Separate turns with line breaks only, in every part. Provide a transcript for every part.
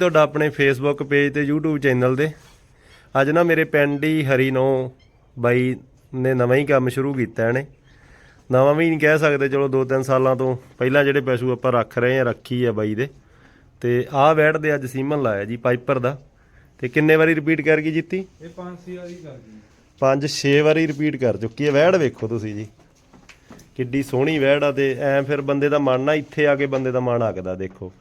ਤੁਹਾਡਾ ਆਪਣੇ Facebook page ਤੇ YouTube ਚੈਨਲ ਦੇ ਅੱਜ ਨਾ ਮੇਰੇ ਪਿੰਡ ਹੀ ਹਰੀਨੋ ਬਾਈ ਨੇ ਨਵਾਂ ਹੀ ਕੰਮ ਸ਼ੁਰੂ ਕੀਤਾ ਇਹਨੇ। ਨਵਾਂ ਵੀ ਨਹੀਂ ਕਹਿ ਸਕਦੇ ਚਲੋ 2-3 ਸਾਲਾਂ ਤੋਂ ਪਹਿਲਾਂ ਜਿਹੜੇ ਪਸ਼ੂ ਆਪਾਂ ਰੱਖ ਰਹੇ ਆ ਰੱਖੀ ਆ ਬਾਈ ਦੇ। ਤੇ ਆਹ ਵੈੜ ਦੇ ਅੱਜ ਸੀਮਨ ਲਾਇਆ ਜੀ ਪਾਈਪਰ ਦਾ। ਤੇ ਕਿੰਨੇ ਵਾਰੀ ਰਿਪੀਟ ਕਰ ਗਈ ਜਿੱਤੀ?
ਇਹ 500 ਵਾਲੀ ਕਰ ਗਈ।
5-6 ਵਾਰੀ ਰਿਪੀਟ ਕਰ ਚੁੱਕੀ ਹੈ। ਵੈੜ ਵੇਖੋ ਤੁਸੀਂ ਜੀ। ਕਿੱਡੀ ਸੋਹਣੀ ਵੈੜ ਆ ਤੇ ਐ ਫਿਰ ਬੰਦੇ ਦਾ ਮਨ ਨਾ ਇੱਥੇ ਆ ਕੇ ਬੰਦੇ ਦਾ ਮਨ ਆਕਦਾ ਦੇਖੋ।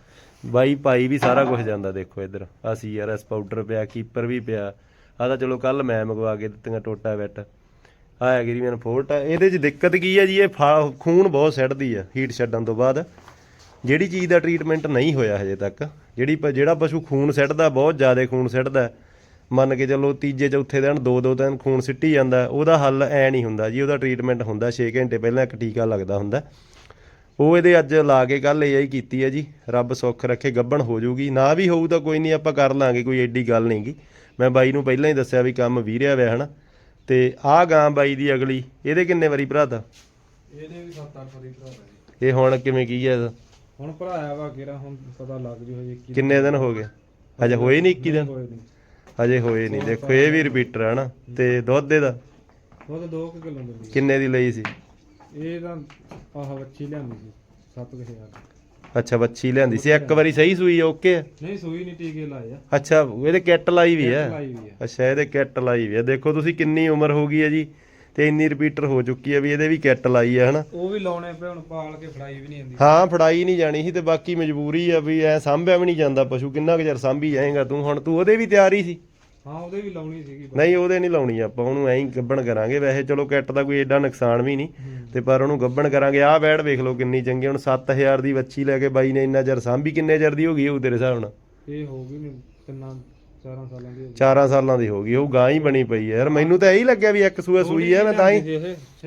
ਬਾਈ, ਭਾਈ ਵੀ ਸਾਰਾ ਕੁਝ ਜਾਂਦਾ ਦੇਖੋ ਇੱਧਰ। ਆ ਸੀਆਰਐਸ ਪਾਊਡਰ ਪਿਆ ਕੀਪਰ ਵੀ ਪਿਆ। ਆ ਤਾਂ ਚਲੋ ਕੱਲ ਮੈਂ ਮੰਗਵਾ ਕੇ ਦਿੱਤੀਆਂ ਟੋਟਾ ਵੈਟ ਆ ਹੈਗੀ ਜੀ ਮੈਨੂੰ ਫੋਲਟ ਆ ਇਹਦੇ 'ਚ ਦਿੱਕਤ ਕੀ ਹੈ ਜੀ, ਇਹ ਫਾ- ਖੂਨ ਬਹੁਤ ਸੱਟਦੀ ਆ ਹੀਟ ਛੱਡਣ ਤੋਂ ਬਾਅਦ। ਜਿਹੜੀ ਚੀਜ਼ ਦਾ ਟ੍ਰੀਟਮੈਂਟ ਨਹੀਂ ਹੋਇਆ ਹਜੇ ਤੱਕ। ਜਿਹੜੀ ਪ- ਜਿਹੜਾ ਪਸ਼ੂ ਖੂਨ ਸਿੱਟਦਾ ਬਹੁਤ ਜ਼ਿਆਦਾ ਖੂਨ ਸਿੱਟਦਾ ਮੰਨ ਕੇ ਚੱਲੋ ਤੀਜੇ, ਚੌਥੇ ਦਿਨ, ਦੋ ਦੋ ਦਿਨ ਖੂਨ ਸਿੱਟੀ ਜਾਂਦਾ, ਉਹਦਾ ਹੱਲ ਐ ਨਹੀਂ ਹੁੰਦਾ ਜੀ, ਉਹਦਾ ਟ੍ਰੀਟਮੈਂਟ ਹੁੰਦਾ 6 ਘੰਟੇ ਪਹਿਲਾਂ ਇੱਕ ਟੀਕਾ ਲੱਗਦਾ ਹੁੰਦਾ। ਉਹ ਇਹਦੇ ਅੱਜ ਲਾ ਕੇ ਕੱਲ ਇਹ ਹੀ ਕੀਤੀ ਹੈ ਜੀ। ਰੱਬ ਸੁੱਖ ਰੱਖੇ ਗੱਬਣ ਹੋ ਜਾਊਗੀ। ਨਾ ਵੀ ਹੋਊ ਤਾਂ ਕੋਈ ਨਹੀਂ ਆਪਾਂ ਕਰ ਲਾਂਗੇ ਕੋਈ ਐਡੀ ਗੱਲ ਨਹੀਂਗੀ ਮੈਂ ਬਾਈ ਨੂੰ ਪਹਿਲਾਂ ਹੀ ਦੱਸਿਆ ਵੀ ਕੰਮ ਵੀਰਿਆ ਹੋਇਆ ਹਨਾ। ਤੇ ਆਹ ਗਾਂ ਬਾਈ ਦੀ ਅਗਲੀ ਇਹਦੇ ਕਿੰਨੇ ਵਾਰੀ ਭਰਾਤਾ
ਇਹਦੇ ਵੀ 7-8 ਵਾਰੀ ਭਰਾ ਜੀ।
ਇਹ ਹੁਣ ਕਿਵੇਂ ਕੀ ਹੈ ਇਹਦਾ?
ਹੁਣ ਭਰਾਇਆ ਵਾ ਕਿਹੜਾ ਹੁਣ ਪਤਾ ਲੱਗ ਜੂ ਹਜੇ ਕੀ
ਕਿੰਨੇ ਦਿਨ ਹੋ ਗਏ? ਅਜੇ ਹੋਏ ਨਹੀਂ 21 ਦਿਨ? ਅਜੇ ਹੋਏ ਨਹੀਂ। ਦੇਖੋ ਇਹ ਵੀ ਰਿਪੀਟਰ ਹੈ ਨਾ ਤੇ ਦੁੱਧ ਇਹਦਾ?
ਤਾਂ 2 ਕਿਲੋ ਦਿੰਦੀ
ਕਿੰਨੇ ਦੀ ਲਈ ਸੀ?
ਇਹ ਤਾਂ ਆਹ ਵੱਛੀ ਲਿਆਂਦੀ ਸੀ 7000
ਅੱਛਾ ਬੱਚੀ ਲਿਆਂਦੀ ਸੀ। ਇੱਕ ਵਾਰੀ ਸਹੀ ਸੂਈ ਓਕੇ?
ਨਹੀਂ ਸੂਈ ਨਹੀਂ ਟੀਕੇ ਲਾਏ ਆ।
ਅੱਛਾ ਇਹਦੇ ਕਿੱਟ ਲਾਈ ਵੀ ਹੈ
ਲਾਈ ਵੀ ਆ।
ਅੱਛਾ ਇਹਦੇ ਕਿੱਟ ਲਾਈ ਵੀ ਹੈ ਦੇਖੋ ਤੁਸੀਂ ਕਿੰਨੀ ਉਮਰ ਹੋ ਗਈ ਹੈ ਜੀ ਤੇ ਇੰਨੀ ਰਿਪੀਟਰ ਹੋ ਚੁੱਕੀ ਹੈ ਵੀ ਇਹਦੇ ਵੀ ਕਿੱਟ ਲਾਈ ਹੈ ਹਨਾ?
ਉਹ ਵੀ ਲਾਉਣੇ ਪਏ ਹੁਣ ਪਾਲ ਕੇ ਫੜਾਈ ਵੀ ਨਹੀਂ ਆਂਦੀ
ਹਾਂ ਫੜਾਈ ਨਹੀਂ ਜਾਣੀ ਸੀ ਤੇ ਬਾਕੀ ਮਜਬੂਰੀ ਆ ਵੀ ਐ ਸਾਂਭਿਆ ਵੀ ਨਹੀਂ ਜਾਂਦਾ ਪਸ਼ੂ। ਕਿੰਨਾ ਕੁ ਚਿਰ ਸਾਂਭੀ ਜਾਏਗਾ ਤੂੰ? ਹੁਣ ਤੂੰ ਉਹਦੇ ਵੀ ਤਿਆਰੀ ਸੀ।
ਹਾਂ ਉਹਦੇ ਵੀ ਲਾਉਣੀ ਸੀਗੀ।
ਨਹੀਂ ਉਹਦੇ ਨਹੀਂ ਲਾਉਣੀ ਆਪਾਂ ਉਹਨੂੰ ਐਂ ਹੀ ਗੱਬਣ ਕਰਾਂਗੇ। ਵੈਸੇ ਚਲੋ ਕਿੱਟ ਦਾ ਕੋਈ ਐਡਾ ਨੁਕਸਾਨ ਵੀ ਨਹੀਂ। ਤੇ ਪਰ ਉਹਨੂੰ ਗੱਬਣ ਕਰਾਂਗੇ। ਆਹ ਬੈੜ ਵੇਖ ਲਓ ਕਿੰਨੀ ਚੰਗੀ ਹੁਣ 7000 ਦੀ ਵੱਛੀ ਲੈ ਕੇ ਬਾਈ ਨੇ ਇੰਨਾ ਚਿਰ ਸਾਂਭੀ ਕਿੰਨੇ ਚਿਰ ਦੀ ਹੋ ਗਈ ਹੋਊ ਤੇਰੇ ਹਿਸਾਬ ਨਾਲ?
ਇਹ ਹੋ ਗਈ ਨਹੀਂ ਤਿੰਨਾਂ ਚਾਰਾਂ ਸਾਲਾਂ ਦੀ ਹੋ ਗਈ।
4 ਸਾਲਾਂ ਦੀ ਹੋ ਗਈ ਉਹ ਗਾਂ ਹੀ ਬਣੀ ਪਈ ਹੈ। ਯਾਰ ਮੈਨੂੰ ਤਾਂ ਇਹੀ ਲੱਗਿਆ ਵੀ ਇੱਕ ਸੂਆ ਸੂਈ ਹੈ ਮੈਂ ਤਾਂ ਹੀ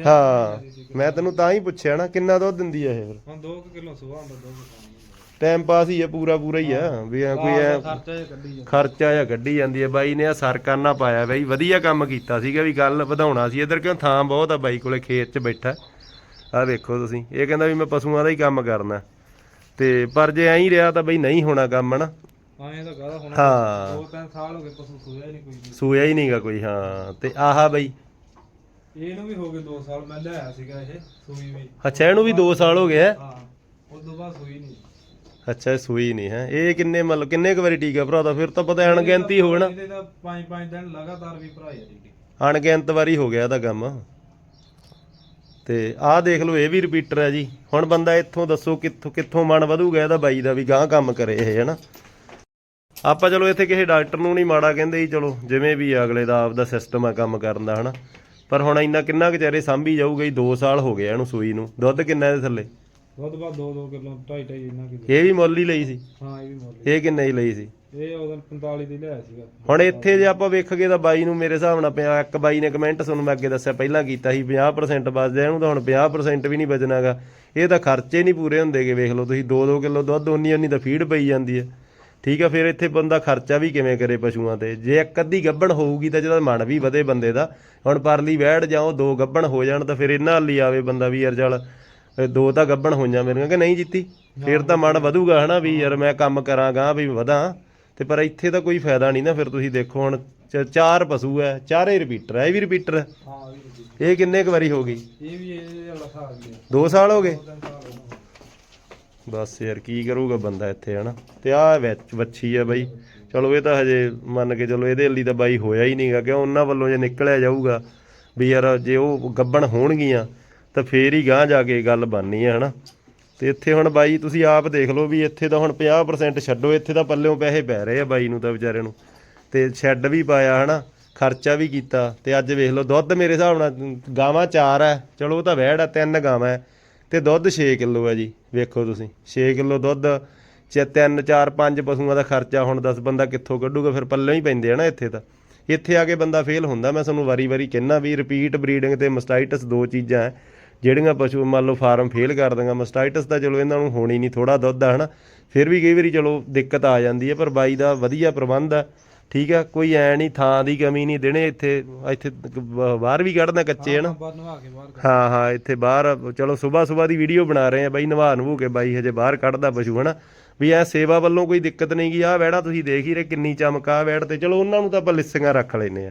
ਹਾਂ ਮੈਂ ਤੈਨੂੰ ਤਾਂ ਹੀ ਪੁੱਛਿਆ ਨਾ ਕਿੰਨਾ ਦੁੱਧ ਦਿੰਦੀ ਹੈ ਇਹ ਫਿਰ?
ਹੁਣ 2 ਕਿਲੋ ਸੁਬਾਹ 2 ਕਿਲੋ
ਟਾਈਮ ਪਾਸ ਹੀ ਹੈ ਪੂਰਾ ਪੂਰਾ ਹੀ ਆ ਵੀ ਐ ਕੋਈ ਐ
ਖਰਚਾ ਜਾ
ਖਰਚਾ ਜਾਂ ਕੱਢੀ ਜਾਂਦੀ ਹੈ। ਬਾਈ ਨੇ ਆ ਸਰ ਕਰਨਾ ਪਾਇਆ ਬਈ ਵਧੀਆ ਕੰਮ ਕੀਤਾ ਸੀਗਾ ਵੀ ਗੱਲ ਵਧਾਉਣਾ ਸੀ। ਇਧਰ ਕਿਉਂ ਥਾਂ ਬਹੁਤ ਆ ਬਾਈ ਕੋਲੇ ਖੇਤ 'ਚ ਬੈਠਾ। ਆ ਵੇਖੋ ਤੁਸੀਂ। ਇਹ ਕਹਿੰਦਾ ਵੀ ਮੈਂ ਪਸ਼ੂਆਂ ਦਾ ਹੀ ਕੰਮ ਕਰਨਾ। ਤੇ ਪਰ ਜੇ ਐਂ ਹੀ ਰਿਹਾ ਤਾਂ ਬਈ ਨਹੀਂ ਹੋਣਾ ਕੰਮ ਹਨਾ?
ਤਾਂ ਹੁਣ
ਹਾਂ।
ਦੋ ਤਿੰਨ ਸਾਲ ਹੋ ਗਏ ਪਸ਼ੂ ਸੋਇਆ ਨਹੀਂ ਕੋਈ ਵੀ।
ਸੂਇਆ ਹੀ ਨਹੀਂਗਾ ਕੋਈ ਹਾਂ। ਤੇ ਆਹਾ ਬਈ।
ਇਹਨੂੰ ਵੀ ਹੋ ਗਏ 2 ਸਾਲ ਮੈਂ ਲਿਆਇਆ ਸੀਗਾ ਇਹ ਸੂਈ ਵੀ।
ਅੱਛਾ ਇਹਨੂੰ ਵੀ 2 ਸਾਲ ਹੋ ਗਏ ਹੈ?
ਹਾਂ ਉਸ ਤੋਂ ਬਾਅਦ ਸੂਈ ਨਹੀਂ
ਅੱਛਾ ਇਹ ਸੂਈ ਨਹੀਂ ਹੈ। ਇਹ ਕਿੰਨੇ ਮਤਲਬ ਕਿੰਨੇ ਕੁ ਵਾਰੀ ਟੀਕਾ ਭਰਾਤਾ ਫਿਰ ਤਾਂ ਪਤਾ ਅਣਗਿਣਤੀ ਹੋ ਨਾ
ਇਹਦੇ ਤਾਂ 5-5 ਦਿਨ ਲਗਾਤਾਰ ਵੀ ਭਰਾਇਆ ਟੀਕੇ
ਅਣਗਿਣਤ ਵਾਰੀ ਹੋ ਗਿਆ ਇਹਦਾ ਕੰਮ। ਤੇ ਆਹ ਦੇਖ ਲਓ ਇਹ ਵੀ ਰਿਪੀਟਰ ਹੈ ਜੀ। ਹੁਣ ਬੰਦਾ ਇੱਥੋਂ ਦੱਸੋ ਕਿੱਥੋਂ ਕਿੱਥੋਂ ਮਨ ਵਧੂਗਾ ਇਹਦਾ ਬਾਈ ਦਾ ਵੀ ਗਾਂ ਕੰਮ ਕਰੇ ਇਹ ਹਨਾ? ਆਪਾਂ ਚਲੋ ਇੱਥੇ ਕਿਸੇ ਡਾਕਟਰ ਨੂੰ ਨਹੀਂ ਮਾੜਾ ਕਹਿੰਦੇ ਜੀ ਚਲੋ ਜਿਵੇਂ ਵੀ ਅਗਲੇ ਦਾ ਆਪਦਾ ਸਿਸਟਮ ਆ ਕੰਮ ਕਰਨ ਦਾ ਹਨਾ? ਪਰ ਹੁਣ ਇੰਨਾ ਕਿੰਨਾ ਕੁ ਚਿਹਰੇ ਸਾਂਭੀ ਜਾਊਗਾ ਜੀ 2 ਸਾਲ ਹੋ ਗਏ ਇਹਨੂੰ ਸੂਈ ਨੂੰ। ਦੁੱਧ ਕਿੰਨਾ ਇਹਦੇ ਥੱਲੇ?
ਦੁੱਧ ਬਾਅਦ 2-2 ਕਿਲੋ 2.5 ਇੰਨਾ ਕਿਲੋ।
ਇਹ ਵੀ ਮੁੱਲ ਹੀ ਲਈ ਸੀ।
ਹਾਂ ਇਹ ਵੀ ਮੁੱਲ
ਇਹ ਕਿੰਨੇ ਦੀ ਲਈ ਸੀ?
ਇਹ ਉਦੋਂ 45 ਦੀ ਲਿਆਇਆ ਸੀਗਾ।
ਹੁਣ ਇੱਥੇ ਜੇ ਆਪਾਂ ਵੇਖਗੇ ਤਾਂ ਬਾਈ ਨੂੰ ਮੇਰੇ ਹਿਸਾਬ ਨਾਲ ਪਿਆ ਇੱਕ ਬਾਈ ਨੇ ਕਮੈਂਟ ਤੁਹਾਨੂੰ ਮੈਂ ਅੱਗੇ ਦੱਸਿਆ ਪਹਿਲਾਂ ਕੀਤਾ ਸੀ 50% ਬਚਦਾ ਇਹਨੂੰ ਤਾਂ ਹੁਣ 50% ਵੀ ਨਹੀਂ ਬਚਣਾਗਾ ਇਹ ਤਾਂ ਖਰਚੇ ਨਹੀਂ ਪੂਰੇ ਹੁੰਦੇਗੇ ਵੇਖ ਲਓ ਤੁਸੀਂ 2-2 ਕਿਲੋ ਦੁੱਧ ਉਨੀ ਉਨੀ ਤਾਂ ਫੀਡ ਪਈ ਜਾਂਦੀ ਹੈ। ਠੀਕ ਆ ਫਿਰ ਇੱਥੇ ਬੰਦਾ ਖਰਚਾ ਵੀ ਕਿਵੇਂ ਕਰੇ ਪਸ਼ੂਆਂ ਤੇ? ਜੇ ਇੱਕ ਅੱਧੀ ਗੱਬਣ ਹੋਊਗੀ ਤਾਂ ਜਿਹਦਾ ਮਨ ਵੀ ਵਧੇ ਬੰਦੇ ਦਾ। ਹੁਣ ਪਰਲੀ ਵੈੜ ਜਾਓ ਦੋ ਗੱਬਣ ਹੋ ਜਾਣ ਤਾਂ ਫਿਰ ਇਹਨਾਂ ਲਈ ਆਵੇ ਬੰਦਾ ਵੀ ਯਾਰ ਚੱਲ ਦੋ ਤਾਂ ਗੱਬਣ ਹੋਈਆਂ ਮੇਰੀਆਂ ਕਿ ਨਹੀਂ ਜਿੱਤੀ? ਫਿਰ ਤਾਂ ਮਨ ਵਧੂਗਾ ਹਨਾ ਵੀ ਯਾਰ ਮੈਂ ਕੰਮ ਕਰਾਂਗਾ ਵੀ ਵਧਾਂ। ਤੇ ਪਰ ਇੱਥੇ ਤਾਂ ਕੋਈ ਫਾਇਦਾ ਨਹੀਂ ਨਾ ਫਿਰ ਤੁਸੀਂ ਦੇਖੋ ਹੁਣ ਚ- ਚਾਰ ਪਸ਼ੂ ਐ ਚਾਰੇ ਰਿਪੀਟਰ ਐ ਇਹ ਵੀ ਰਿਪੀਟਰ ਹੈ
ਹਾਂ ਇਹ ਵੀ ਠੀਕ।
ਇਹ ਕਿੰਨੇ ਕੁ ਵਾਰੀ ਹੋ ਗਈ?
ਇਹ ਵੀ ਇਹ ਵਾਲਾ ਹਿਸਾਬ ਹੀ ਆ।
2 ਸਾਲ ਹੋ ਗਏ?
ਦੋ ਤਿੰਨ ਸਾਲ ਹੋ ਗਏ।
ਬਸ ਯਾਰ ਕੀ ਕਰੂਗਾ ਬੰਦਾ ਇੱਥੇ ਹਨਾ? ਤੇ ਆਹ ਵਿੱਚ ਵੱਛੀ ਆ ਬਾਈ। ਚਲੋ ਇਹ ਤਾਂ ਹਜੇ ਮੰਨ ਕੇ ਚਲੋ ਇਹਦੇ ਲਈ ਤਾਂ ਬਾਈ ਹੋਇਆ ਹੀ ਨਹੀਂਗਾ ਕਿਉਂ ਉਹਨਾਂ ਵੱਲੋਂ ਜੇ ਨਿਕਲਿਆ ਜਾਊਗਾ ਵੀ ਯਾਰ ਜੇ ਉਹ ਗੱਬਣ ਹੋਣਗੀਆਂ ਤਾਂ ਫੇਰ ਹੀ ਗਾਂ ਜਾ ਕੇ ਗੱਲ ਬਣਨੀ ਹੈ ਹਨਾ? ਤੇ ਇੱਥੇ ਹੁਣ ਬਾਈ ਤੁਸੀਂ ਆਪ ਦੇਖ ਲਓ ਵੀ ਇੱਥੇ ਤਾਂ ਹੁਣ 50% ਛੱਡੋ, ਇੱਥੇ ਤਾਂ ਪੱਲਿਓਂ ਪੈਸੇ ਪੈ ਰਹੇ ਆ ਬਾਈ ਨੂੰ ਤਾਂ ਵਿਚਾਰੇ ਨੂੰ। ਤੇ ਸ਼ੈੱਡ ਵੀ ਪਾਇਆ, ਹਨਾ? ਖਰਚਾ ਵੀ ਕੀਤਾ। ਤੇ ਅੱਜ ਵੇਖ ਲਓ, ਦੁੱਧ ਮੇਰੇ ਹਿਸਾਬ ਨਾਲ ਗਾਵਾਂ ਚਾਰ ਹੈ ਚਲੋ, ਉਹ ਤਾਂ ਵਹਿੜ ਆ, ਤਿੰਨ ਗਾਵਾਂ ਹੈ ਤੇ ਦੁੱਧ 6 ਕਿਲੋ ਹੈ ਜੀ, ਵੇਖੋ ਤੁਸੀਂ। 6 ਕਿਲੋ ਦੁੱਧ, ਚ 3 4 5 ਪਸ਼ੂਆਂ ਦਾ ਖਰਚਾ ਹੁਣ 10 ਬੰਦਾ ਕਿੱਥੋਂ ਕੱਢੂਗਾ? ਫਿਰ ਪੱਲੇ ਹੀ ਪੈਂਦੇ ਆ ਨਾ ਇੱਥੇ ਤਾਂ। ਇੱਥੇ ਆ ਕੇ ਬੰਦਾ ਫੇਲ ਹੁੰਦਾ। ਮੈਂ ਤੁਹਾਨੂੰ ਵਾਰੀ-ਵਾਰੀ ਕਹਿਣਾ ਵੀ ਰਿਪੀਟ ਬਰੀਡਿੰਗ ਤੇ ਮਸਟਾਈਟਸ ਦੋ ਚੀਜ਼ਾਂ ਹੈ ਜਿਹੜੀਆਂ ਪਸ਼ੂ ਮੰਨ ਲਓ ਫਾਰਮ ਫੇਲ ਕਰ ਦਿੰਗਾ ਮਸਟਾਈਟਸ ਤਾਂ ਚਲੋ ਇਹਨਾਂ ਨੂੰ ਹੋਣੀ ਨਹੀਂ ਥੋੜਾ ਦੁੱਧ ਆ ਹਨਾ? ਫਿਰ ਵੀ ਕਈ ਵਾਰੀ ਚਲੋ ਦਿੱਕਤ ਆ ਜਾਂਦੀ ਹੈ ਪਰ ਬਾਈ ਦਾ ਵਧੀਆ ਪ੍ਰਬੰਧ ਆ ਠੀਕ ਆ? ਕੋਈ ਐ ਨਹੀਂ ਥਾਂ ਦੀ ਕਮੀ ਨਹੀਂ ਦੇਣੇ ਇੱਥੇ ਇੱਥੇ ਬਾਹਰ ਵੀ ਕੱਢਦਾ ਕੱਚੇ ਹਨਾ? ਹਾਂ ਹਾਂ ਇੱਥੇ ਬਾਹਰ ਚਲੋ ਸਵੇਰ ਸਵੇਰ ਦੀ ਵੀਡੀਓ ਬਣਾ ਰਹੇ ਆ ਬਾਈ ਨਵਾ ਨਵੂ ਕੇ ਬਾਈ ਹਜੇ ਬਾਹਰ ਕੱਢਦਾ ਪਸ਼ੂ ਹਨਾ? ਵੀ ਐ ਸੇਵਾ ਵੱਲੋਂ ਕੋਈ ਦਿੱਕਤ ਨਹੀਂ ਗੀ ਆਹ ਵੈੜਾ ਤੁਸੀਂ ਦੇਖ ਹੀ ਰਹੇ ਕਿੰਨੀ ਚਮਕ ਆ ਵੈੜ ਤੇ ਚਲੋ ਉਹਨਾਂ ਨੂੰ ਤਾਂ ਆਪਾਂ ਲਿੱਸੀਆਂ ਰੱਖ ਲੈਨੇ ਆ।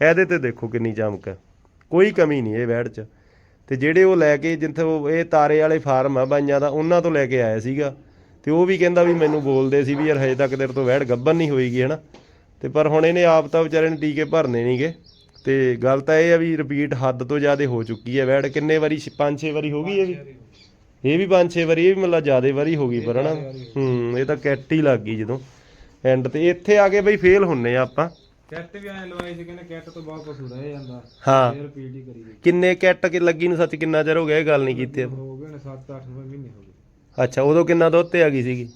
ਇਹਦੇ ਤੇ ਦੇਖੋ ਕਿੰਨੀ ਚਮਕ ਆ। ਕੋਈ ਕਮੀ ਨਹੀਂ ਇਹ ਵੈੜ 'ਚ। ਤੇ ਜਿਹੜੇ ਉਹ ਲੈ ਕੇ ਜਿੱਥੇ ਉਹ ਇਹ ਤਾਰੇ ਵਾਲੇ ਫਾਰਮ ਆ ਬਾਈਆਂ ਦਾ ਉਹਨਾਂ ਤੋਂ ਲੈ ਕੇ ਆਇਆ ਸੀਗਾ। ਤੇ ਉਹ ਵੀ ਕਹਿੰਦਾ ਵੀ ਮੈਨੂੰ ਬੋਲਦੇ ਸੀ ਵੀ ਯਾਰ ਹਜੇ ਤੱਕ ਤੇਰੇ ਤੋਂ ਵੈੜ ਗੱਬਨ ਨਹੀਂ ਹੋਈਗੀ ਹਨਾ? ਤੇ ਪਰ ਹੁਣ ਇਹਨੇ ਆਪ ਤਾਂ ਵਿਚਾਰੇ ਨੇ ਟੀਕੇ ਭਰਨੇ ਨਹੀਂਗੇ। ਤੇ ਗੱਲ ਤਾਂ ਇਹ ਆ ਵੀ ਰਿਪੀਟ ਹੱਦ ਤੋਂ ਜ਼ਿਆਦਾ ਹੋ ਚੁੱਕੀ ਹੈ ਵੈੜ ਕਿੰਨੇ ਵਾਰੀ 5-6 ਵਾਰੀ ਹੋ ਗਈ ਇਹ ਵੀ? ਇਹ ਵੀ 5-6 ਵਾਰੀ ਇਹ ਵੀ ਮਤਲਬ ਜ਼ਿਆਦਾ ਵਾਰੀ ਹੋ ਗਈ ਪਰ ਹਨਾ? ਹੂੰ ਇਹ ਤਾਂ ਕੈਟ ਹੀ ਲੱਗ ਗਈ ਜਦੋਂ। ਐਂਡ ਤੇ ਇੱਥੇ ਆ ਕੇ ਬਈ ਫੇਲ ਹੁੰਨੇ ਆ ਆਪਾਂ।
ਕੈਟ ਵੀ ਐ ਲਵਾਈ ਸੀ ਕਹਿੰਦੇ ਕੈਟ ਤੋਂ ਬਹੁਤ ਪਸ਼ੂ ਰਹਿ ਜਾਂਦਾ।
ਹਾਂ।
ਫੇਰ ਰਿਪੀਟ ਹੀ ਕਰੀ ਗਈ
ਕਿੰਨੇ ਕੈਟ ਕਿ ਲੱਗੀ ਨੂੰ ਸੱਚ ਕਿੰਨਾ ਚਿਰ ਹੋ ਗਿਆ ਇਹ ਗੱਲ ਨਹੀਂ ਕੀਤੀ ਆਪਾਂ।
ਹੋ ਗਏ ਨੇ 7-8 ਮਹੀਨੇ ਹੋ ਗਏ।
ਅੱਛਾ ਉਦੋਂ ਕਿੰਨਾ ਦੁੱਧ ਤੇ ਆ ਗਈ ਸੀਗੀ?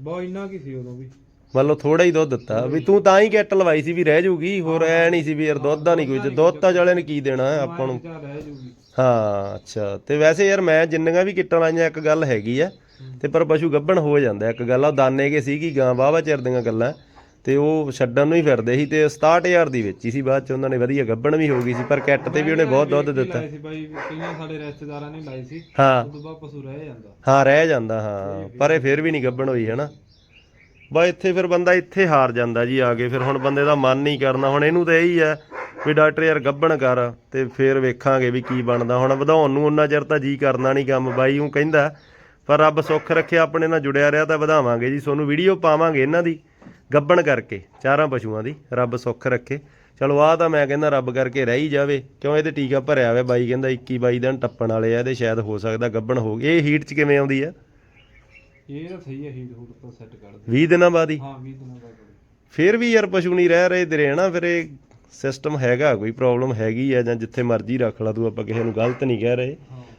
ਬਹੁਤ ਇੰਨਾ ਕੀ ਸੀ ਉਦੋਂ ਵੀ।
ਮੰਨ ਲਓ ਥੋੜਾ ਹੀ ਦੁੱਧ ਦਿੱਤਾ। ਵੀ ਤੂੰ ਤਾਂ ਹੀ ਕੈਟ ਲਵਾਈ ਸੀ ਵੀ ਰਹਿ ਜੂਗੀ ਹੋਰ ਐ ਨਹੀਂ ਸੀ ਵੀ ਯਾਰ ਦੁੱਧ ਦਾ ਨਹੀਂ ਕੋਈ ਤੇ ਦੁੱਧ ਤਾਂ ਵਾਲਿਆਂ ਨੇ ਕੀ ਦੇਣਾ ਹੈ ਆਪਾਂ ਨੂੰ?
ਚਾ ਰਹਿ ਜੂਗੀ।
ਹਾਂ ਅੱਛਾ। ਤੇ ਵੈਸੇ ਯਾਰ ਮੈਂ ਜਿੰਨੀਆਂ ਵੀ ਕਿੱਟਾਂ ਲਾਈਆਂ ਇੱਕ ਗੱਲ ਹੈਗੀ ਆ। ਤੇ ਪਰ ਪਸ਼ੂ ਗੱਭਣ ਹੋ ਜਾਂਦਾ ਇੱਕ ਗੱਲ ਆ ਉਹ ਦਾਨੇ ਕੇ ਸੀਗੀ ਗਾਂ ਵਾਵਾ ਚਿਰ ਦੀਆਂ ਗੱਲਾਂ। ਤੇ ਉਹ ਛੱਡਣ ਨੂੰ ਹੀ ਫਿਰਦੇ ਸੀ ਤੇ 67000 ਦੀ ਵੇਚੀ ਸੀ ਬਾਅਦ ਚ ਉਹਨਾਂ ਨੇ ਵਧੀਆ ਗੱਭਣ ਵੀ ਹੋ ਗਈ ਸੀ ਪਰ ਕਿੱਟ ਤੇ ਵੀ ਉਹਨੇ ਬਹੁਤ ਦੁੱਧ ਦਿੱਤਾ।
ਲਾਏ ਸੀ ਬਾਈ ਕਈਆਂ ਸਾਡੇ ਰਿਸ਼ਤੇਦਾਰਾਂ ਨੇ ਲਾਈ ਸੀ
ਹਾਂ।
ਉਦੋਂ ਬਾਅਦ ਪਸ਼ੂ ਰਹਿ ਜਾਂਦਾ।
ਹਾਂ ਰਹਿ ਜਾਂਦਾ ਹਾਂ। ਪਰ ਇਹ ਫਿਰ ਵੀ ਨਹੀਂ ਗੱਭਣ ਹੋਈ ਹੈ ਨਾ ਬਾ ਇੱਥੇ ਫਿਰ ਬੰਦਾ ਇੱਥੇ ਹਾਰ ਜਾਂਦਾ ਜੀ ਆ ਕੇ ਫਿਰ ਹੁਣ ਬੰਦੇ ਦਾ ਮਨ ਨਹੀਂ ਕਰਨਾ। ਹੁਣ ਇਹਨੂੰ ਤਾਂ ਇਹੀ ਹੈ ਵੀ ਡਾਕਟਰ ਯਾਰ ਗੱਭਣ ਕਰ ਤੇ ਫਿਰ ਵੇਖਾਂਗੇ ਵੀ ਕੀ ਬਣਦਾ। ਹੁਣ ਵਧਾਉਣ ਨੂੰ ਉਹਨਾਂ ਚਿਰ ਤਾਂ ਜੀ ਕਰਨਾ ਨਹੀਂ ਕੰਮ ਬਾਈ ਉਹ ਕਹਿੰਦਾ ਪਰ ਰੱਬ ਸੁੱਖ ਰੱਖਿਆ ਆਪਣੇ ਨਾਲ ਜੁੜਿਆ ਰਿਹਾ ਤਾਂ ਵਧਾਵਾਂਗੇ ਜੀ। ਤੁਹਾਨੂੰ ਵੀਡੀਓ ਪਾਵਾਂਗੇ ਇਹਨਾਂ ਦੀ। ਗੱਭਣ ਕਰਕੇ ਚਾਰਾਂ ਪਸ਼ੂਆਂ ਦੀ ਰੱਬ ਸੁੱਖ ਰੱਖੇ। ਚਲੋ ਆਹ ਤਾਂ ਮੈਂ ਕਹਿੰਦਾ ਰੱਬ ਕਰਕੇ ਰਹਿ ਹੀ ਜਾਵੇ। ਕਿਉਂ ਇਹਦੇ ਟੀਕਾ ਭਰਿਆ ਹੋਇਆ ਬਾਈ ਕਹਿੰਦਾ 21 22 ਦਿਨ ਟੱਪਣ ਵਾਲੇ ਆ ਇਹਦੇ ਸ਼ਾਇਦ ਹੋ ਸਕਦਾ ਗੱਭਣ ਹੋ ਗਈ ਇਹ ਹੀਟ 'ਚ ਕਿਵੇਂ ਆਉਂਦੀ ਆ?
ਇਹ ਤਾਂ ਸਹੀ ਹੈ ਹੀਟ ਹੂਟ ਤੋਂ ਸੈੱਟ ਕਰ ਦੇ
20 ਦਿਨਾਂ ਬਾਅਦ ਹੀ?
ਹਾਂ 20 ਦਿਨਾਂ ਦਾ ਕਰੋ।
ਫਿਰ ਵੀ ਯਾਰ ਪਸ਼ੂ ਨਹੀਂ ਰਹਿ ਰਹੇ ਤੇਰੇ ਹਨਾ? ਫਿਰ ਇਹ ਸਿਸਟਮ ਹੈਗਾ ਕੋਈ ਪ੍ਰੋਬਲਮ ਹੈਗੀ ਆ ਜਾਂ ਜਿੱਥੇ ਮਰਜ਼ੀ ਰੱਖ ਲਾ ਤੂੰ ਆਪਾਂ ਕਿਸੇ ਨੂੰ ਗਲਤ ਨਹੀਂ ਕਹਿ ਰਹੇ।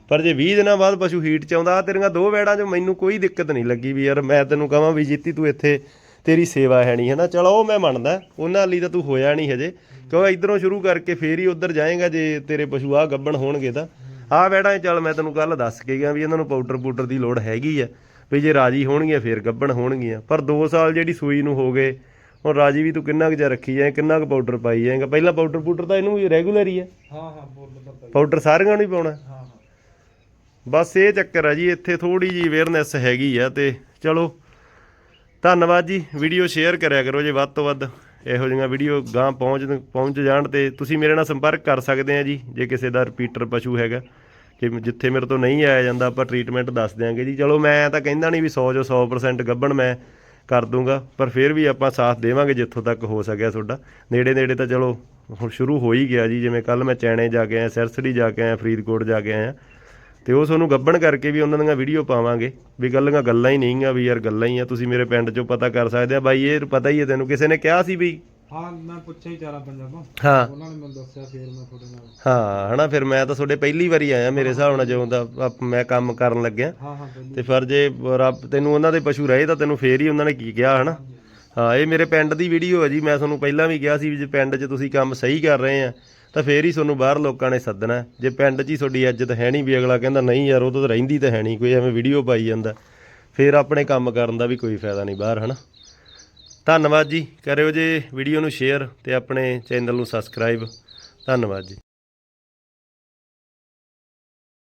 ਪਰ ਜੇ 20 ਦਿਨਾਂ ਬਾਅਦ ਪਸ਼ੂ ਹੀਟ ਚ ਆਉਂਦਾ ਤੇਰੀਆਂ ਦੋ ਵੈੜਾਂ 'ਚ ਮੈਨੂੰ ਕੋਈ ਦਿੱਕਤ ਨਹੀਂ ਲੱਗੀ ਵੀ ਯਾਰ ਮੈਂ ਤੈਨੂੰ ਕਹਾਂ ਵੀ ਜੀਤੀ ਤੂੰ ਇੱਥੇ ਤੇਰੀ ਸੇਵਾ ਹੈ ਨਹੀਂ ਹਨਾ? ਚਲੋ ਉਹ ਮੈਂ ਮੰਨਦਾ ਉਹਨਾਂ ਲਈ ਤਾਂ ਤੂੰ ਹੋਇਆ ਨਹੀਂ ਹਜੇ। ਕਿਉਂ ਇਧਰੋਂ ਸ਼ੁਰੂ ਕਰਕੇ ਫੇਰ ਹੀ ਉਧਰ ਜਾਏਗਾ ਜੇ ਤੇਰੇ ਪਸ਼ੂ ਆ ਗੱਬਣ ਹੋਣਗੇ ਤਾਂ। ਵੈੜਾਂ 'ਚ ਚੱਲ ਮੈਂ ਤੈਨੂੰ ਕੱਲ ਦੱਸ ਕੇ ਗਿਆ ਵੀ ਇਹਨਾਂ ਨੂੰ ਪਾਊਡਰ ਪੂਡਰ ਦੀ ਲੋੜ ਹੈਗੀ ਆ ਵੀ ਜੇ ਰਾਜੀ ਹੋਣਗੀਆਂ ਫੇਰ ਗੱਬਣ ਹੋਣਗੀਆਂ। ਪਰ 2 ਸਾਲ ਜਿਹੜੀ ਸੂਈ ਨੂੰ ਹੋ ਗਏ ਹੁਣ ਰਾਜੀ ਵੀ ਤੂੰ ਕਿੰਨਾ ਕੁ ਚਿਰ ਰੱਖੀ ਜਾਏ ਕਿੰਨਾ ਕੁ ਪਾਊਡਰ ਪਾਈ ਜਾਏਗਾ? ਪਹਿਲਾਂ ਪਾਊਡਰ ਪੂਡਰ ਤਾਂ ਇਹਨੂੰ ਵੀ ਰੈਗੂਲਰ ਹੀ ਆ।
ਹਾਂ ਹਾਂ ਪਤਾ
ਪਾਊਡਰ ਸਾਰਿਆਂ ਨੂੰ ਹੀ ਪਾਉਣਾ।
ਹਾਂ ਹਾਂ।
ਬਸ ਇਹ ਚੱਕਰ ਆ ਜੀ ਇੱਥੇ ਥੋੜੀ ਜੀ ਅਵੇਅਰਨੈਸ ਹੈਗੀ ਆ ਤੇ ਚਲੋ। ਧੰਨਵਾਦ ਜੀ, ਵੀਡੀਓ ਸ਼ੇਅਰ ਕਰਿਆ ਕਰੋ ਜੇ ਵੱਧ ਤੋਂ ਵੱਧ ਇਹੋ ਜਿਹੀਆਂ ਵੀਡੀਓ ਗਾਂ ਪਹੁੰਚ ਪਹੁੰਚ ਜਾਣ ਤੇ ਤੁਸੀਂ ਮੇਰੇ ਨਾਲ ਸੰਪਰਕ ਕਰ ਸਕਦੇ ਆ ਜੀ, ਜੇ ਕਿਸੇ ਦਾ ਰਿਪੀਟਰ ਪਸ਼ੂ ਹੈਗਾ, ਕਿ ਜਿੱਥੇ ਮੇਰੇ ਤੋਂ ਨਹੀਂ ਆਇਆ ਜਾਂਦਾ, ਆਪਾਂ ਟ੍ਰੀਟਮੈਂਟ ਦੱਸ ਦਿਆਂਗੇ ਜੀ। ਚਲੋ ਮੈਂ ਤਾਂ ਕਹਿੰਦਾ ਨਹੀਂ ਵੀ 100 ਜੋ 100% ਗੱਭਣ ਮੈਂ ਕਰ ਦੂੰਗਾ, ਪਰ ਫਿਰ ਵੀ ਆਪਾਂ ਸਾਥ ਦੇਵਾਂਗੇ ਜਿੱਥੋਂ ਤੱਕ ਹੋ ਸਕਿਆ ਤੁਹਾਡਾ। ਨੇੜੇ ਨੇੜੇ ਤਾਂ ਚਲੋ ਹੁਣ ਸ਼ੁਰੂ ਹੋ ਹੀ ਗਿਆ ਜੀ, ਜਿਵੇਂ ਕੱਲ ਮੈਂ ਚੈਣੇ ਜਾ ਕੇ ਆਇਆ, ਸਿਰਸੜੀ ਜਾ ਕੇ ਆਇਆ, ਫਰੀਦਕੋਟ ਜਾ ਕੇ ਆਇਆ। ਤੇ ਉਹ ਤੁਹਾਨੂੰ ਗੱਭਣ ਕਰਕੇ ਵੀ ਉਹਨਾਂ ਦੀਆਂ ਵੀਡੀਓ ਪਾਵਾਂਗੇ ਵੀ ਗੱਲਾਂ ਗੱਲਾਂ ਹੀ ਨਹੀਂ ਆ ਵੀ ਯਾਰ ਗੱਲਾਂ ਹੀ ਆ ਤੁਸੀਂ ਮੇਰੇ ਪਿੰਡ ਚੋਂ ਪਤਾ ਕਰ ਸਕਦੇ ਆ। ਬਾਈ ਇਹ ਪਤਾ ਹੀ ਹੈ ਤੈਨੂੰ ਕਿਸੇ ਨੇ ਕਿਹਾ ਸੀ ਵੀ?
ਹਾਂ ਮੈਂ ਪੁੱਛਿਆ ਹੀ ਚਾਰਾ ਪੰਜਾਂ ਤੋਂ।
ਹਾਂ।
ਉਹਨਾਂ ਨੇ ਮੈਨੂੰ ਦੱਸਿਆ ਫੇਰ ਮੈਂ ਤੁਹਾਡੇ ਨਾਲ।
ਹਾਂ ਹਨਾ ਫਿਰ ਮੈਂ ਤਾਂ ਤੁਹਾਡੇ ਪਹਿਲੀ ਵਾਰੀ ਆਇਆ ਮੇਰੇ ਹਿਸਾਬ ਨਾਲ ਜਦੋਂ ਦਾ ਮੈਂ ਕੰਮ ਕਰਨ ਲੱਗਿਆ।
ਹਾਂ ਹਾਂ
ਤੇ ਫਿਰ ਜੇ ਰੱਬ ਤੈਨੂੰ ਉਹਨਾਂ ਦੇ ਪਸ਼ੂ ਰਹੇ ਤਾਂ ਤੈਨੂੰ ਫੇਰ ਹੀ ਉਹਨਾਂ ਨੇ ਕੀ ਕਿਹਾ ਹਨਾ? ਹਾਂ ਇਹ ਮੇਰੇ ਪਿੰਡ ਦੀ ਵੀਡੀਓ ਹੈ ਜੀ ਮੈਂ ਤੁਹਾਨੂੰ ਪਹਿਲਾਂ ਵੀ ਕਿਹਾ ਸੀ ਵੀ ਜੇ ਪਿੰਡ 'ਚ ਤੁਸੀਂ ਕੰਮ ਸਹੀ ਕਰ ਰਹੇ ਆ ਤਾਂ ਫੇਰ ਹੀ ਤੁਹਾਨੂੰ ਬਾਹਰ ਲੋਕਾਂ ਨੇ ਸੱਦਣਾ ਜੇ ਪਿੰਡ 'ਚ ਹੀ ਤੁਹਾਡੀ ਇੱਜ਼ਤ ਹੈ ਨਹੀਂ ਵੀ ਅਗਲਾ ਕਹਿੰਦਾ, ਨਹੀਂ ਯਾਰ, ਉਹ ਤਾਂ ਰਹਿੰਦੀ ਤਾਂ ਹੈ ਨਹੀਂ, ਕੋਈ ਐਵੇਂ ਵੀਡੀਓ ਪਾਈ ਜਾਂਦਾ। ਫੇਰ ਆਪਣੇ ਕੰਮ ਕਰਨ ਦਾ ਵੀ ਕੋਈ ਫਾਇਦਾ ਨਹੀਂ ਬਾਹਰ, ਹਨਾ? ਧੰਨਵਾਦ ਜੀ। ਕਰਿਓ ਜੇ ਵੀਡੀਓ ਨੂੰ ਸ਼ੇਅਰ ਤੇ ਆਪਣੇ ਚੈਨਲ ਨੂੰ ਸਬਸਕ੍ਰਾਈਬ ਧੰਨਵਾਦ ਜੀ।